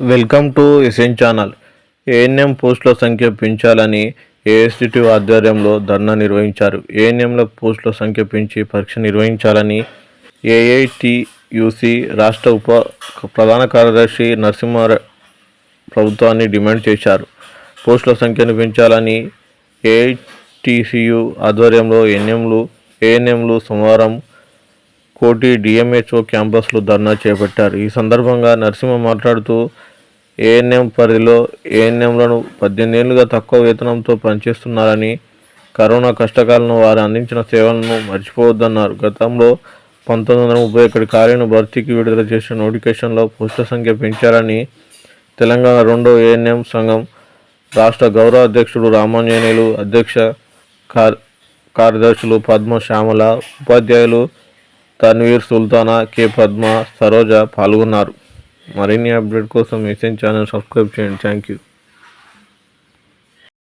Welcome to SN channel. ANM పోస్టుల సంఖ్య పెంచాలని ఏఎస్టిటి ఆధ్వర్యంలో ధర్నా నిర్వహించారు. ఏఎన్ఎంల పోస్టుల సంఖ్య పెంచి పరీక్ష నిర్వహించాలని ఏఐటియుసి రాష్ట్ర ఉప ప్రధాన కార్యదర్శి నరసింహారా ప్రభుత్వాన్ని డిమాండ్ చేశారు. పోస్టుల సంఖ్యను పెంచాలని ఏఐటిసియు ఆధ్వర్యంలో ఎన్ఎంలు ఏఎన్ఎంలు సోమవారం కోటి డిఎంహెచ్ఓ క్యాంపస్లో ధర్నా చేపట్టారు. ఈ సందర్భంగా నరసింహ మాట్లాడుతూ ఏఎన్ఎం పరిధిలో ఏఎన్ఎంలను పద్దెనిమిది ఏళ్ళుగా తక్కువ వేతనంతో పనిచేస్తున్నారని కరోనా కష్టకాలంలో వారు అందించిన సేవలను మర్చిపోవద్దన్నారు. గతంలో పంతొమ్మిది వందల ముప్పై ఒకటి ఖాళీను భర్తీకి విడుదల చేసిన నోటిఫికేషన్లో పోస్టుల సంఖ్య పెంచారని తెలంగాణ రెండో ఏఎన్ఎం సంఘం రాష్ట్ర గౌరవ అధ్యక్షుడు రామాంజనేయులు అధ్యక్ష కార్ కార్యదర్శులు పద్మ శ్యామల ఉపాధ్యాయులు తన్వీర్ సుల్తానా కె. పద్మ సరోజ పాల్గొన్నారు. మరిన్ని అప్డేట్ కోసం ఎస్ఎన్ ఛానల్ సబ్స్క్రైబ్ చేయండి. Thank you